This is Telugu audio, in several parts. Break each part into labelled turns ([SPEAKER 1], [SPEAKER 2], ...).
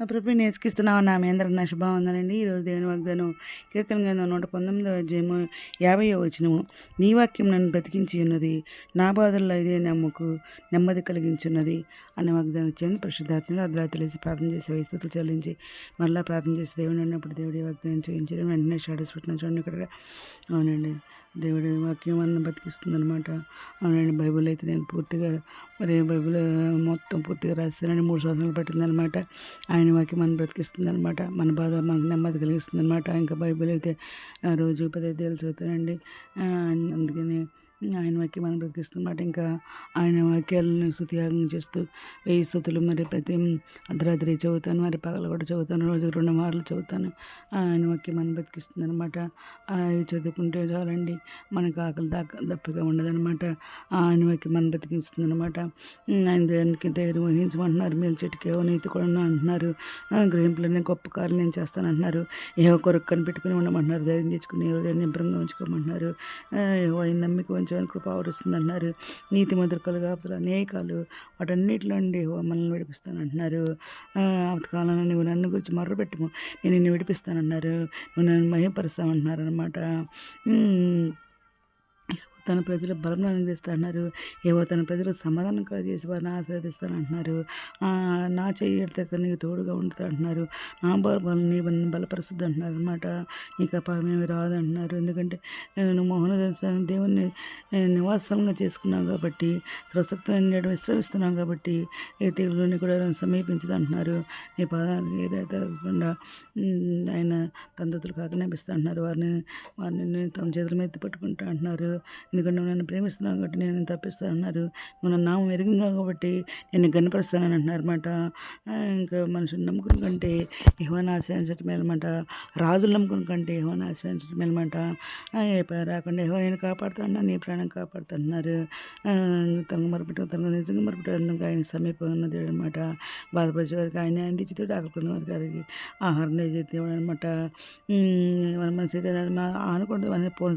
[SPEAKER 1] నా ప్రభు నేర్చుకిస్తున్నావు నా మేంద్ర నా శుభావందనండి. ఈరోజు దేవుని వాగ్దానం కీర్తన గ్రంథం నూట పంతొమ్మిదో అధ్యాయము యాభై వచ్చినము నీ వాక్యం నన్ను బ్రతికించి ఉన్నది నా బాధల్లో ఇదే నమ్మకు నెమ్మది కలిగించున్నది అనే వాగ్దానం వచ్చింది పరిశుద్ధాత్మలు అదిలా తెలిసి ప్రార్థన చేసి వయస్థుతులు చెల్లించి మళ్ళీ ప్రార్థన చేసి దేవుడు ఉన్నప్పుడు దేవుడి వాగ్దానం చూపించారు వెంటనే షాడోస్ పెట్టిన చూడండి ఇక్కడ. అవునండి. దేవుడి వాక్యం అన్న బతికిస్తుంది అనమాట అవునండి బైబిల్ అయితే నేను పూర్తిగా మరి బైబిల్ మొత్తం పూర్తిగా రాస్తానని మూడు సంవత్సరాలు పట్టిందనమాట ఆయన వాక్యం మనం బ్రతికిస్తుంది అనమాట మన బాధ మనకు నెమ్మది కలిగిస్తుంది అనమాట ఇంకా బైబిల్ అయితే రోజు పదైదేళ్ళు చదువుతానండి. అందుకని ఆయన వాక్యం మనం బ్రతికిస్తున్నమాట ఇంకా ఆయన వాక్యాలను స్థుతియాగం చేస్తూ వెయ్యి స్థుతులు మరి ప్రతి అర్ధరాత్రి చదువుతాను మరి పగలు కూడా చదువుతాను రోజుకు రెండు మార్లు చదువుతాను. ఆయన వాక్యం మనం బ్రతికిస్తుంది అనమాట అవి చదువుకుంటే చాలండి మనకు ఆకలి దాకా దప్పిగా ఉండదనమాట ఆయన వాక్యం మనం బ్రతికిస్తుంది అనమాట ఆయన దానికి ధైర్యం వహించమంటున్నారు మేలు చెట్టుకి నీతి కూడా అంటున్నారు. గ్రహింపులనే గొప్ప కార్యం నేను చేస్తాను అంటున్నారు. ఏవో కొరకు కనిపెట్టుకుని ఉండమంటున్నారు ధైర్యం తెచ్చుకుని ఎవరు నిబ్రంగా ఉంచుకోమంటున్నారు. ఏ ఆయన నమ్మిక ఉంచమని కృప ఆవరిస్తుంది అంటున్నారు నీతి ముద్రకలు కాపులు అనేకాలు వాటన్నిటిలో నుండి మనల్ని విడిపిస్తాను అంటున్నారు అంతకాలంలో నువ్వు నన్ను గురించి మర్రపెట్టుము నేను నిన్ను విడిపిస్తానన్నారు నువ్వు నన్ను మహిమపరుస్తామంటున్నారు అనమాట తన ప్రజలు బలం అనుగ్రహిస్తాన్నారు ఏవో తన ప్రజలు సమాధానం చేసి వారిని ఆశీర్వదిస్తానంటున్నారు. నా చెయ్యి దగ్గర నీకు తోడుగా ఉంటుంది అంటున్నారు నా బలం నీ బలపరుస్తుంది అంటున్నారు అనమాట నీకు అపాయమేమి రాదంటున్నారు. ఎందుకంటే నేను మోహన దేవుని నివాసంగా చేసుకున్నాను కాబట్టి స్వస్థమైన విశ్రమిస్తున్నావు కాబట్టి ఏ తెగులని కూడా సమీపించదు అంటున్నారు నీ పాదానికి ఏదైతే కాకుండా ఆయన తండ్రులు కాక నేపిస్తా అంటున్నారు వారిని వారిని తమ చేతుల మీద పట్టుకుంటా అంటున్నారు ఎందుకంటే నన్ను ప్రేమిస్తున్నావు కాబట్టి నేను తప్పిస్తానన్నారు మన నామం ఎరిగింగా కాబట్టి నేను గనపరుస్తానని అంటున్నారు అనమాట ఇంకా మనుషులు నమ్ముకుని కంటే ఇహోని ఆశ్రయించడం అనమాట రాజులు నమ్ముకుని కంటే ఇహోని ఆశ్రయించడం అనమాట ఏ రాకుండా ఇహో నేను కాపాడుతున్నా నీ ప్రాణం కాపాడుతున్నారు తొంగ మరపట తొంగ నిజంగా మరపట ఆయన సమీపంగా ఉన్నది అనమాట బాధపరిచే వారికి ఆయన అందించేవాడు ఆకలికున్న వారికి అది ఆహారం చేసేవాడు అనమాట మన మనసు అనుకుంటుంది మన పూర్ణ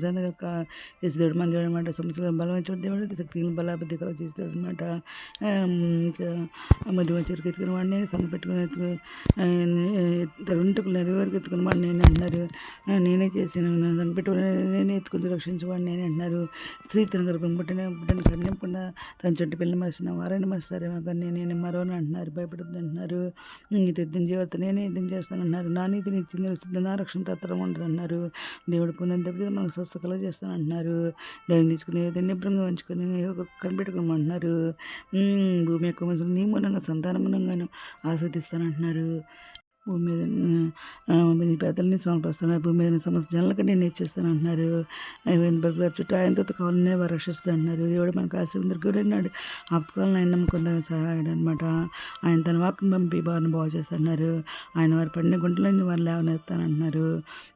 [SPEAKER 1] చేసేవాడు మన దేవుడు అనమాట సమస్యలను బలవంతుడు దేవుడు శక్తిని బలాబద్ధి చేస్తాడు అనమాట ఇంకా మధ్య వచ్చి ఎత్తుకున్న వాడిని సంగ పెట్టుకుని తలుంటుకులు వరకు ఎత్తుకున్న వాడిని నేను అంటున్నారు. నేనే చేశాను. సంగ పెట్టుకుని నేనే ఎత్తుకుని రక్షించేవాడిని నేనే అంటున్నారు. స్త్రీ తన గర్భం పుట్టిన పుట్టిన కన్నింపకుండా తన చుట్టూ పిల్లలు మరిసిన వారైనా మరిస్తారేమో కానీ నేను మరోని అంటున్నారు. భయపడద్దు అంటున్నారు. ఇది యుద్ధం చేయవద్దు నేనే యుద్ధం చేస్తాను అన్నారు నా నీతి నిత్యం తెలుస్తుంది నా రక్షణ తత్వం ఉండదు అన్నారు దేవుడు పునః దెబ్బతి మనకు స్వస్థ కలుగ చేస్తాను అంటున్నారు. దాన్ని తీసుకుని నిబ్రంగా ఉంచుకొని కనిపెట్టుకోమంటున్నారు భూమి యొక్క మనుషులు నీ మూలంగా సంతాన ఆస్వాదిస్తానంటున్నారు. భూమి మీద మీ పెద్దలని సమర్పిస్తున్నారు భూమి మీద సమస్త జనాలకి నేను ఇచ్చేస్తాను అంటున్నారు బతుకుల చుట్టూ ఆయనతో కావాలనే వారు రక్షిస్తాను అంటున్నారు దేవుడు మనకు ఆశీర్వాదం గురన్నాడు ఆపుకోవాలని ఆయన నమ్ముకుందా సహాయుడు అనమాట ఆయన తన వాక్యం పంపి బాగా బాగు చేస్తున్నారు ఆయన వారి పడిన గుంటలన్నీ వారు లేవనెత్తాను అంటున్నారు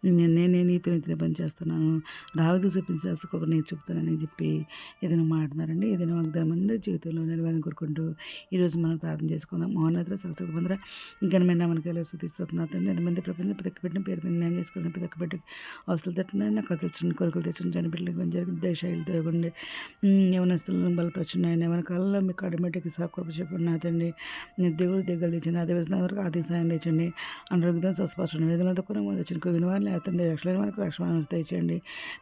[SPEAKER 1] నేను నేనే నీతి నీతిని పని చేస్తున్నాను. దావతి చూపించి శాస్త్రకృప నేను చెప్తానని చెప్పి ఏదైనా మాట్లాడారండి ఏదైనా వాగ్దానం అందరి జీవితంలో నిలవాలని కోరుకుంటూ ఈరోజు మనం ప్రార్థన చేసుకుందాం. మోహన్ సరస్వతి పొందర ఇంకనమైనా మనకి స్థుతిస్తున్నా తండ్రి ఎంతమంది ప్రపంచం ప్రతి పెట్టిన పేరు మీద న్యాయం చేసుకున్న ప్రతి పెట్టి అవసరం తట్టిన నాకు తెచ్చండి కొరకలు తెచ్చిన చని బిడ్డలకు జరిగిన దేశాలు తిరగండి యవనస్తులను బలపరిచినాయని. ఎవరి కాలంలో మీకు ఆటోమేటిక్ సాకృప చెప్పండి నా తండ్రి దేవుడు దిగ్గలు తెచ్చండి అదే విధంగా వరకు ఆర్థిక సాయం తెచ్చండి అనారోగ్యం స్వస్థపరచండి వేదనతో కూడా తెచ్చండి కొగిన వారిని అతండి రక్షణ వారికి రక్షణ తెచ్చండి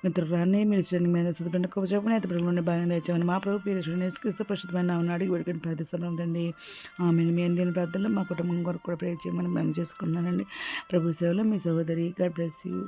[SPEAKER 1] మిత్రురాన్ని మీరు ఇచ్చండి మీద చదువుకున్న గొప్ప చెప్పని అయితే పిల్లలు బాగా తెచ్చామని మా ప్రభు పేరు నేసుక్రీస్తు ప్రస్తుతమైన అడిగి వేడుకని ప్రార్థిస్తున్నాం తండ్రి. ఆమె మీ అందిన ప్రార్థనలో మా కుటుంబం కొరకు కూడా ప్రేర్ చేయమని మేము చేసుకున్నానండి. ప్రభు సేవలో మీ సహోదరి గాడ్ బ్లెస్ యూ.